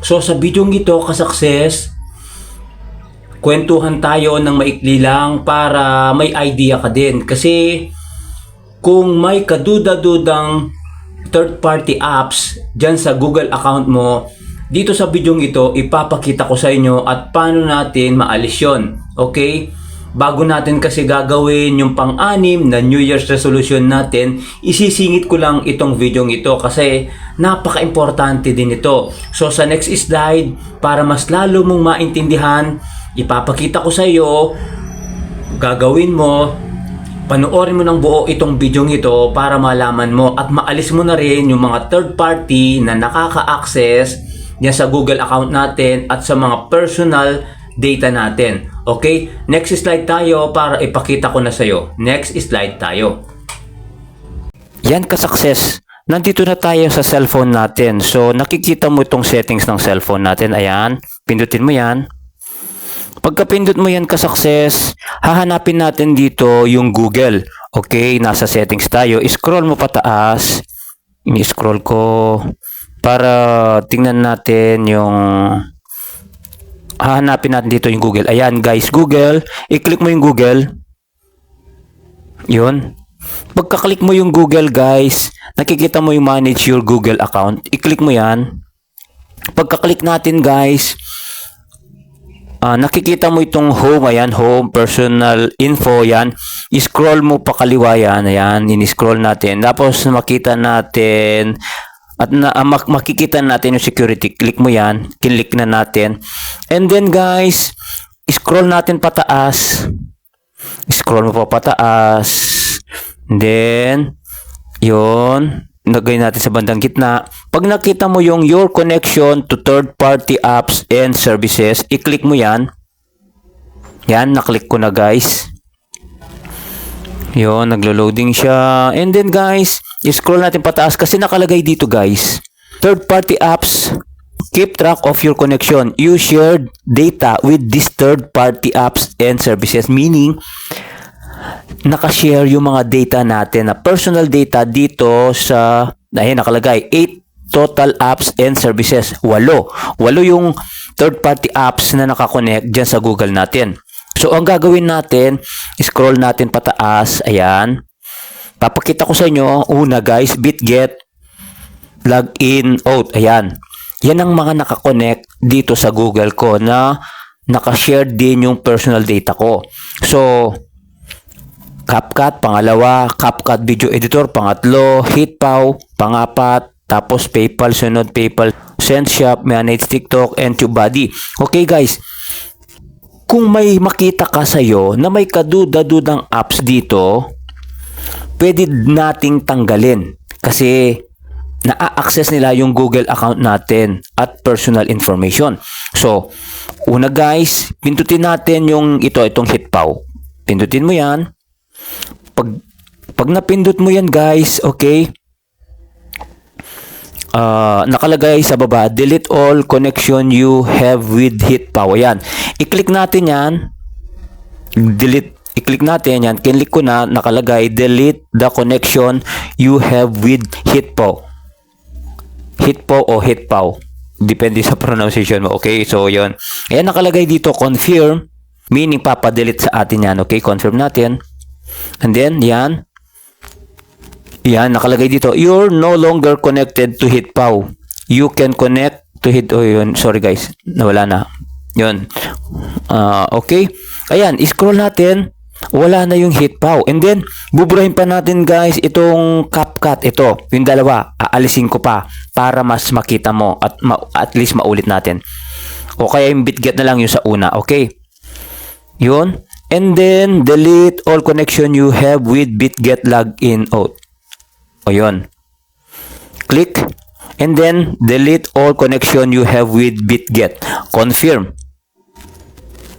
So sa video ito, kasukses, kwentuhan tayo ng maikli lang para may idea ka din. Kasi kung may kaduda-dudang third party apps dyan sa Google account mo, dito sa video ito, ipapakita ko sa inyo at paano natin maalis yon. Okay? Bago natin kasi gagawin yung pang-anim na New Year's resolution natin, isisingit ko lang itong video ito kasi napaka-importante din ito. So sa next slide, para mas lalo mong maintindihan, ipapakita ko sa iyo, gagawin mo, panoorin mo ng buo itong video ito para malaman mo at maalis mo na rin yung mga third party na nakaka-access niya sa Google account natin at sa mga personal data natin. Okay? Next slide tayo para ipakita ko na sa'yo. Next slide tayo. Yan ka-success. Nandito na tayo sa cellphone natin. So, nakikita mo itong settings ng cellphone natin. Ayan. Pindutin mo yan. Pagka-pindot mo yan ka-success, hahanapin natin dito yung Google. Okay, nasa settings tayo. Scroll mo pataas. Ini-scroll ko para tingnan natin yung hahanapin natin dito yung Google. Ayan guys, Google. I-click mo yung Google. Yun. Pagka-click mo yung Google guys, nakikita mo yung manage your Google account. I-click mo yan. Pagka-click natin guys, Ah, nakikita mo itong home, ayan, home, personal info, yan. I-scroll mo pa kaliwa yan, ayan, in-scroll natin. Tapos makita natin, at na, mak- makikita natin yung security. Click mo yan, click na natin. And then guys, scroll natin pataas. Scroll mo pa pataas. Then, yun, nagay natin sa bandang gitna. Pag nakita mo yung your connection to third-party apps and services, i-click mo yan. Yan, naklik ko na guys. Yun, naglo-loading siya. And then guys, i-scroll natin pataas kasi nakalagay dito guys. Third-party apps keep track of your connection. You shared data with these third-party apps and services. Meaning, nakashare yung mga data natin na personal data dito sa ayun nakalagay 8 total apps and services walo walo yung third party apps na nakakonect dyan sa Google natin so ang gagawin natin scroll natin pataas ayan papakita ko sa inyo una guys bitget login out ayan yan ang mga nakakonect dito sa Google ko na nakashare din yung personal data ko. So CapCut, pangalawa, CapCut Video Editor, pangatlo, HitPow, pangapat, tapos PayPal, sunod PayPal, SendShop, Manage TikTok, and TubeBuddy. Okay guys, kung may makita ka sa'yo na may kaduda-dudang apps dito, pwede nating tanggalin. Kasi na-access nila yung Google account natin at personal information. So, una guys, pindutin natin yung ito, itong HitPow. Pindutin mo yan pag pag napindot mo yan guys, okay? Ah, nakalagay sa baba, delete all connection you have with HitPow. Ayan. I-click natin yan. Delete i-click natin yan. Kinlik ko na nakalagay delete the connection you have with HitPow. HitPow o HitPow. Depende sa pronunciation mo. Okay, so yon. Ayan nakalagay dito confirm meaning papa-delete sa atin yan. Okay, confirm natin. And then, yan. Yan, nakalagay dito. You're no longer connected to HitPow. You can connect to Hit... Oh, yun. Sorry guys. Nawala na. Yun. Ah, okay. Ayan, scroll natin. Wala na yung HitPow. And then, buburahin pa natin guys itong CapCut. Ito, yung dalawa. Aalisin ko pa para mas makita mo at ma- at least maulit natin. O kaya yung bitget na lang yung sa una. Okay. Yun. And then, delete all connection you have with bitget login out. O yun. Click. And then, delete all connection you have with bitget. Confirm.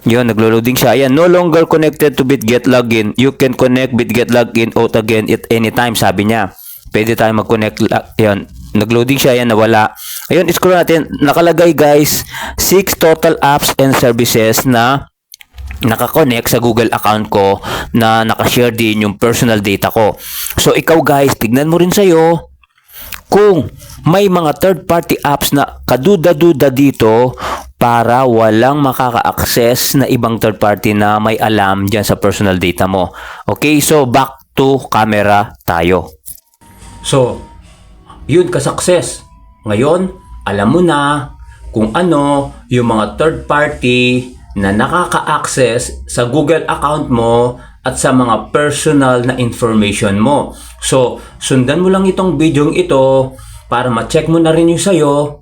Yun, naglo-loading siya. Ayan, no longer connected to bitget login. You can connect bitget login out again at any time, sabi niya. Pwede tayo mag-connect. Ayan, nagloading siya. Ayan, nawala. Ayun, scroll natin. Nakalagay guys, 6 total apps and services na nakakonect sa Google account ko na nakashare din yung personal data ko. So ikaw guys, tignan mo rin sa'yo kung may mga third-party apps na kaduda-duda dito para walang makaka-access na ibang third party na may alam dyan sa personal data mo. Okay, so back to camera tayo. So, yun ka-success. Ngayon, alam mo na kung ano yung mga third party na nakaka-access sa Google account mo at sa mga personal na information mo. So, sundan mo lang itong video ito para ma-check mo na rin yung sayo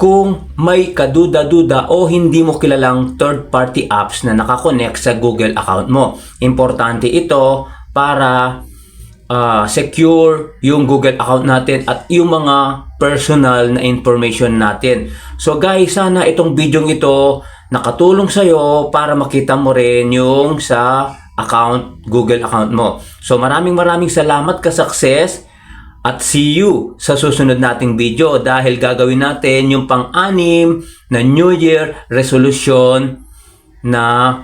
kung may kaduda-duda o hindi mo kilalang third-party apps na nakakonect sa Google account mo. Importante ito para ah, secure yung Google account natin at yung mga personal na information natin. So guys, sana itong video ito nakatulong sa'yo para makita mo rin yung sa account, Google account mo. So maraming maraming salamat ka success at see you sa susunod nating video dahil gagawin natin yung pang-anim na New Year resolution na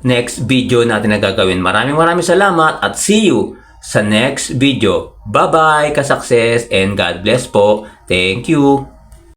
next video natin na gagawin. Maraming maraming salamat at see you sa next video. Bye-bye ka-success and God bless po. Thank you.